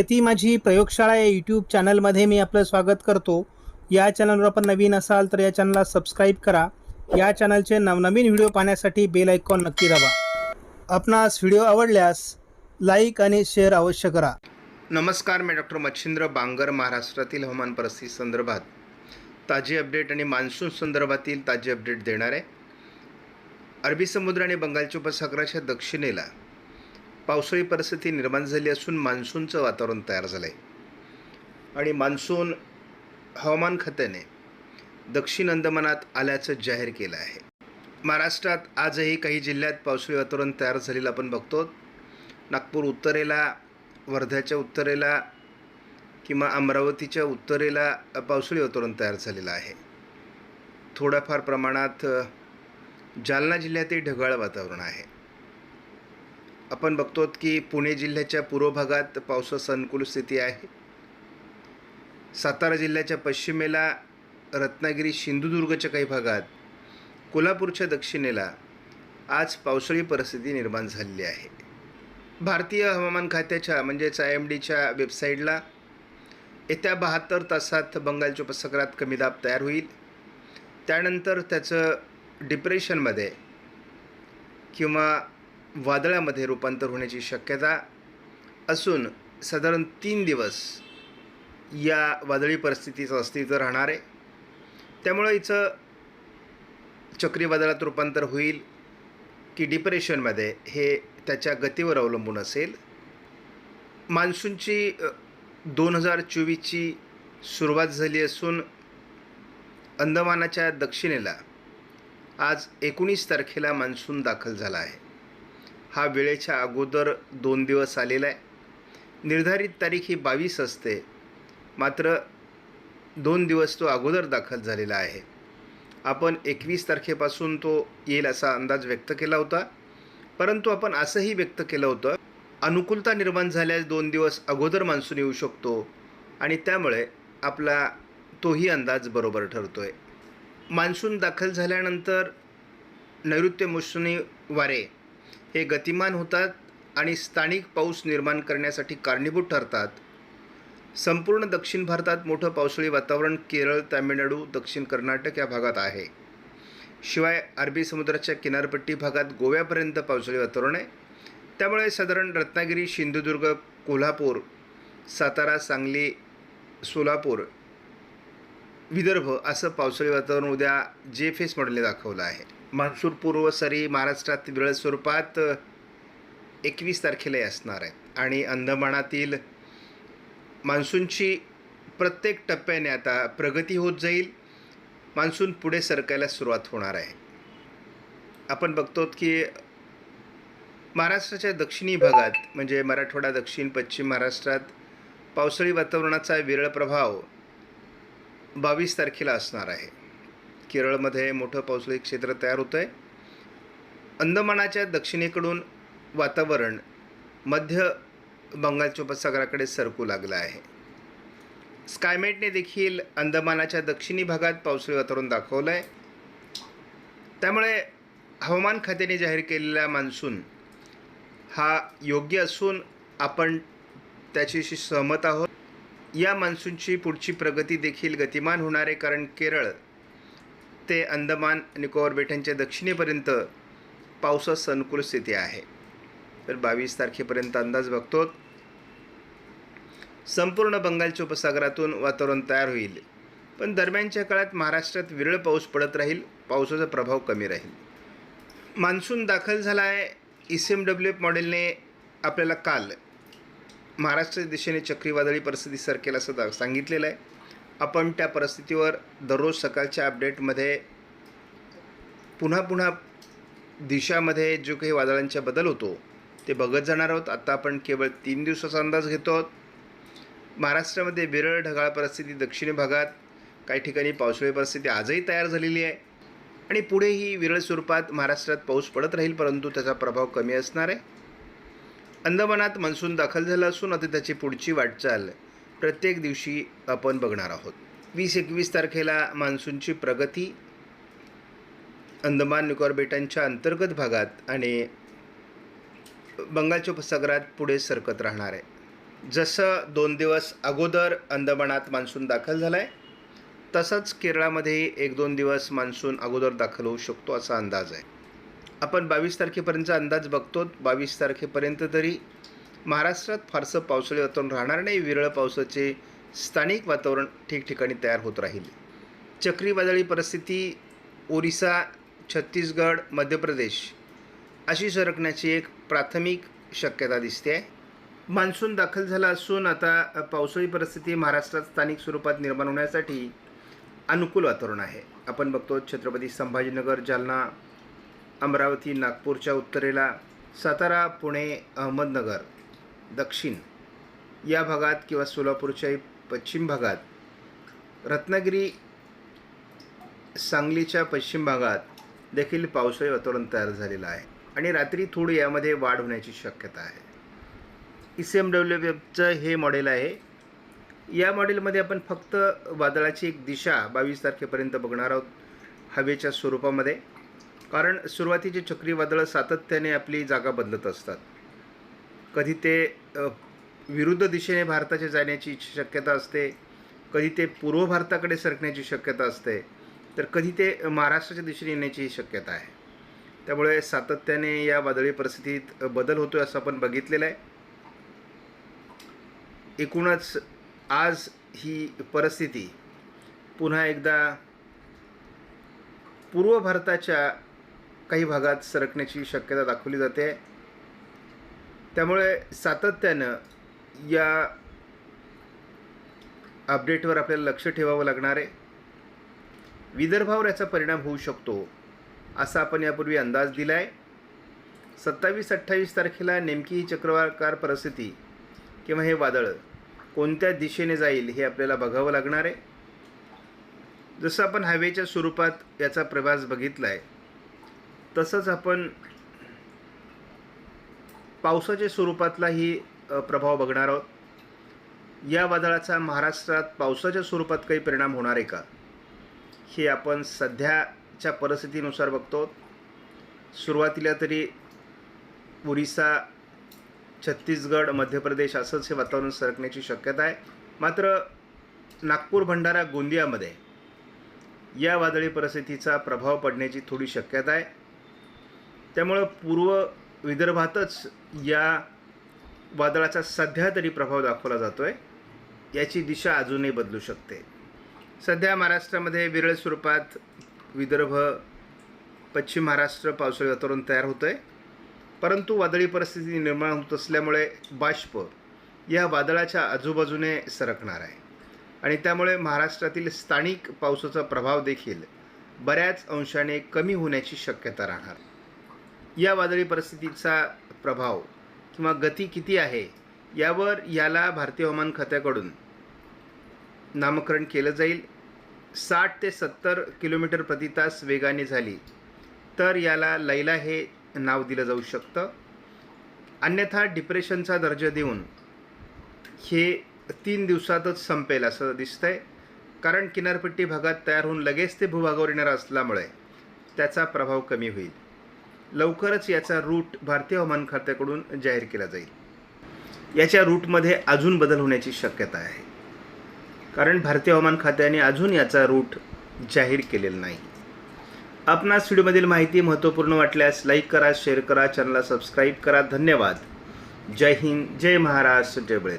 शेती माझी प्रयोगशाळा या यूट्यूब चॅनलमध्ये मी आपलं स्वागत करतो. या चॅनलवर आपण नवीन असाल तर या चॅनलला सबस्क्राईब करा. या चॅनलचे नवनवीन व्हिडिओ पाहण्यासाठी बेल आयकॉन नक्की दाबा. आपणास व्हिडिओ आवडल्यास लाईक आणि शेअर अवश्य करा. नमस्कार मी डॉक्टर मच्छिंद्र बांगर महाराष्ट्रातील हवामान परिस्थिती संदर्भात. ताजी अपडेट आणि मान्सून संदर्भातील ताजी अपडेट देणार आहे. अरबी समुद्र आणि बंगालच्या उपसागराच्या दक्षिणेला पावसाळी परिस्थिती निर्माण झाली असून मान्सूनचं वातावरण तयार झालं आहे आणि मान्सून हवामान खात्याने दक्षिण अंदमानात आल्याचं जाहीर केलं आहे. महाराष्ट्रात आजही काही जिल्ह्यात पावसाळी वातावरण तयार झालेलं आपण बघतो. नागपूर उत्तरेला वर्ध्याच्या उत्तरेला किंवा अमरावतीच्या उत्तरेला पावसाळी वातावरण तयार झालेलं आहे. थोड्याफार प्रमाणात जालना जिल्ह्यातही ढगाळ वातावरण आहे. आपण बघतो की पुणे जिल्ह्याच्या पूर्व भागात पावसाची अनुकूल स्थिती आहे. सातारा जिल्ह्याच्या पश्चिमेला रत्नागिरी सिंधुदुर्गच्या काही भागात कोल्हापूरच्या दक्षिणेला आज पावसाळी परिस्थिती निर्माण झालेली आहे. भारतीय हवामान खात्याच्या म्हणजेच आय एम डीच्या वेबसाईटला येत्या बहात्तर तासात बंगालच्या उपसागरात कमी दाब तयार होईल. त्यानंतर त्याचं डिप्रेशनमध्ये किंवा वादळामध्ये रूपांतर होण्याची शक्यता असून साधारण तीन दिवस या वादळी परिस्थितीचं अस्तित्व राहणार आहे. त्यामुळं हिचं चक्रीवादळात रूपांतर होईल की डिप्रेशनमध्ये हे त्याच्या गतीवर अवलंबून असेल. मान्सूनची दोन हजार चोवीसची सुरुवात झाली असून अंदमानाच्या दक्षिणेला आज एकोणीस तारखेला मान्सून दाखल झाला आहे. हा वेळेच्या अगोदर दोन दिवस आलेला आहे. निर्धारित तारीख ही बावीस असते. मात्र दोन दिवस तो अगोदर दाखल झालेला आहे. आपण एकवीस तारखेपासून तो येईल असा अंदाज व्यक्त केला होता. परंतु आपण असंही व्यक्त केलं होतं अनुकूलता निर्माण झाल्यास दोन दिवस अगोदर मान्सून येऊ शकतो आणि त्यामुळे आपला तोही अंदाज बरोबर ठरतो आहे मान्सून दाखल झाल्यानंतर नैऋत्य मोसमी वारे हे गतिमान होतात आणि स्थानिक पाऊस निर्माण करण्यासाठी कारणीभूत ठरतात. संपूर्ण दक्षिण भारतात मोठं पावसाळी वातावरण केरळ तामिळनाडू दक्षिण कर्नाटक या भागात आहे. शिवाय अरबी समुद्राच्या किनारपट्टी भागात गोव्यापर्यंत पावसाळी वातावरण आहे. त्यामुळे साधारण रत्नागिरी सिंधुदुर्ग कोल्हापूर सातारा सांगली सोलापूर विदर्भ असं पावसाळी वातावरण उद्या जे फेस मॉडेलने दाखवलं आहे. मान्सून पूर्व सरी महाराष्ट्रात विरळ स्वरूपात एकवीस तारखेलाही असणार आहेत. आणि अंदमानातील मान्सूनची प्रत्येक टप्प्याने आता प्रगती होत जाईल. मान्सून पुढे सरकायला सुरुवात होणार आहे. आपण बघतो की महाराष्ट्राच्या दक्षिणी भागात म्हणजे मराठवाडा दक्षिण पश्चिम महाराष्ट्रात पावसाळी वातावरणाचा विरळ प्रभाव बावीस तारखेला असणार आहे. केरळमध्ये मोठं पावसाळी क्षेत्र तयार होतं आहे अंदमानाच्या दक्षिणेकडून वातावरण मध्य बंगालच्या उपसागराकडे सरकू लागलं आहे. स्कायमेटने देखील अंदमानाच्या दक्षिणी भागात पावसाळी वातावरण दाखवलं आहे त्यामुळे हवामान खात्याने जाहीर केलेला मान्सून हा योग्य असून आपण त्याच्याशी सहमत आहोत. या मान्सूनची पुढची प्रगती देखील गतिमान होणार आहे कारण केरळ ते अंदमान निकोबार बेटांच्या दक्षिणेपर्यंत पावसास अनुकूल स्थिती आहे. तर बावीस तारखेपर्यंत अंदाज बघतो. संपूर्ण बंगालच्या उपसागरातून वातावरण तयार होईल. पण दरम्यानच्या काळात महाराष्ट्रात विरळ पाऊस पडत राहील. पावसाचा प्रभाव कमी राहील. मान्सून दाखल झाला आहे E C M W F मॉडेलने आपल्याला काल महाराष्ट्र दिशेने चक्रीवादळी परिस्थिती सरकेल असं सांगितलेलं आहे. आपण त्या परिस्थितीवर दररोज सकाळच्या अपडेटमध्ये पुन्हा पुन्हा दिशामध्ये जो काही वादळांचा बदल होतो ते बघत जाणार आहोत. आत्ता आपण केवळ तीन दिवसाचा अंदाज घेतो आहोत. महाराष्ट्रामध्ये विरळ ढगाळ परिस्थिती दक्षिणी भागात काही ठिकाणी पावसाळी परिस्थिती आजही तयार झालेली आहे. आणि पुढेही विरळ स्वरूपात महाराष्ट्रात पाऊस पडत राहील परंतु त्याचा प्रभाव कमी असणार आहे. अंदमानात मान्सून दाखल झाला असून आता त्याची पुढची वाटचाल प्रत्येक दिवशी आपण बघणार आहोत. वीस एकवीस तारखेला मान्सूनची प्रगती अंदमान निकोबार बेटांच्या अंतर्गत भागात आणि बंगालच्या उपसागरात पुढे सरकत राहणार आहे. जसं दोन दिवस अगोदर अंदमानात मान्सून दाखल झाला आहे तसंच केरळामध्ये एक दोन दिवस मान्सून अगोदर दाखल होऊ शकतो असा अंदाज आहे. आपण बावीस तारखेपर्यंतचा अंदाज बघतो बावीस तारखेपर्यंत तरी महाराष्ट्रात फारसं पावसाळी वातावरण राहणार नाही. विरळ पावसाचे स्थानिक वातावरण ठिकठिकाणी तयार होत राहील. चक्रीवादळी परिस्थिती ओरिसा छत्तीसगड मध्य प्रदेश अशी सरकण्याची एक प्राथमिक शक्यता दिसते आहे. मान्सून दाखल झाला असून आता पावसाळी परिस्थिती महाराष्ट्रात स्थानिक स्वरूपात निर्माण होण्यासाठी अनुकूल वातावरण आहे. आपण बघतो छत्रपती संभाजीनगर जालना अमरावती नागपूरच्या उत्तरेला सातारा पुणे अहमदनगर दक्षिण या भागात किंवा सोलापूरच्याही पश्चिम भागात रत्नागिरी सांगलीच्या पश्चिम भागात देखील पावसाळी वातावरण तयार झालेलं आहे आणि रात्री थोडी यामध्ये वाढ होण्याची शक्यता आहे. ई सी एम डब्ल्यू एफचं हे मॉडेल आहे. या मॉडेलमध्ये आपण फक्त वादळाची एक दिशा बावीस तारखेपर्यंत बघणार आहोत हवेच्या स्वरूपामध्ये. कारण सुरुवातीचे चक्रीवादळं सातत्याने आपली जागा बदलत असतात. कधी ते विरुद्ध दिशेने भारताच्या जाण्याची शक्यता असते कधी ते पूर्व भारताकडे सरकण्याची शक्यता असते तर कधी ते महाराष्ट्राच्या दिशेने येण्याची शक्यता आहे. त्यामुळे सातत्याने या वादळी परिस्थितीत बदल होतो आहे असं आपण बघितलेलं आहे. एकूणच आज ही परिस्थिती पुन्हा एकदा पूर्व भारताच्या काही भागात सरकण्याची शक्यता दाखवली जाते. त्यामुळे सातत्यानं या अपडेटवर आपल्याला लक्ष ठेवावं लागणार आहे. विदर्भावर याचा परिणाम होऊ शकतो असा आपण यापूर्वी अंदाज दिला आहे सत्तावीस अठ्ठावीस तारखेला नेमकी ही चक्रवाकार परिस्थिती किंवा हे वादळ कोणत्या दिशेने जाईल हे आपल्याला बघावं लागणार आहे. जसं आपण हायवेच्या स्वरूपात याचा प्रवास बघितला आहे तसंच आपण पावसाच्या स्वरूपातलाही प्रभाव बघणार आहोत. या वादळाचा महाराष्ट्रात पावसाच्या स्वरूपात काही परिणाम होणार आहे का? हे आपण सध्याच्या परिस्थितीनुसार बघतो. सुरुवातीला तरी ओरिसा छत्तीसगड मध्य प्रदेश असंच हे वातावरण सरकण्याची शक्यता आहे. मात्र नागपूर भंडारा गोंदियामध्ये या वादळी परिस्थितीचा प्रभाव पडण्याची थोडी शक्यता आहे. त्यामुळं पूर्व विदर्भातच या वादळाचा सध्या तरी प्रभाव दाखवला जातो आहे याची दिशा अजूनही बदलू शकते. सध्या महाराष्ट्रामध्ये विरळ स्वरूपात विदर्भ पश्चिम महाराष्ट्र पावसाळी वातावरण तयार होतं आहे परंतु वादळी परिस्थिती निर्माण होत असल्यामुळे बाष्प या वादळाच्या आजूबाजूने सरकणार आहे. आणि त्यामुळे महाराष्ट्रातील स्थानिक पावसाचा प्रभाव देखील बऱ्याच अंशाने कमी होण्याची शक्यता राहणार. या वादळी परिस्थितीचा प्रभाव किंवा गती किती आहे यावर याला भारतीय हवामान खात्याकडून नामकरण केलं जाईल. साठ ते सत्तर किलोमीटर प्रति तास वेगाने झाली तर याला लैला हे नाव दिलं जाऊ शकतं. अन्यथा डिप्रेशनचा दर्जा देऊन हे तीन दिवसातच संपेल असं दिसतंय. कारण किनारपट्टी भागात तयार होऊन लगेच ते भूभागावर येणार असल्यामुळे त्याचा प्रभाव कमी होईल. लवकरच याचा रूट भारतीय हवामान खात्याकडून जाहीर केला जाईल. याच्या रूटमध्ये अजून बदल होण्याची शक्यता आहे. कारण भारतीय हवामान खात्याने अजून याचा रूट जाहीर केलेला नाही. आपणास व्हिडिओमधील माहिती महत्त्वपूर्ण वाटल्यास लाईक करा शेअर करा चॅनलला सबस्क्राईब करा. धन्यवाद. जय हिंद जय महाराष्ट्र जय बळीराम.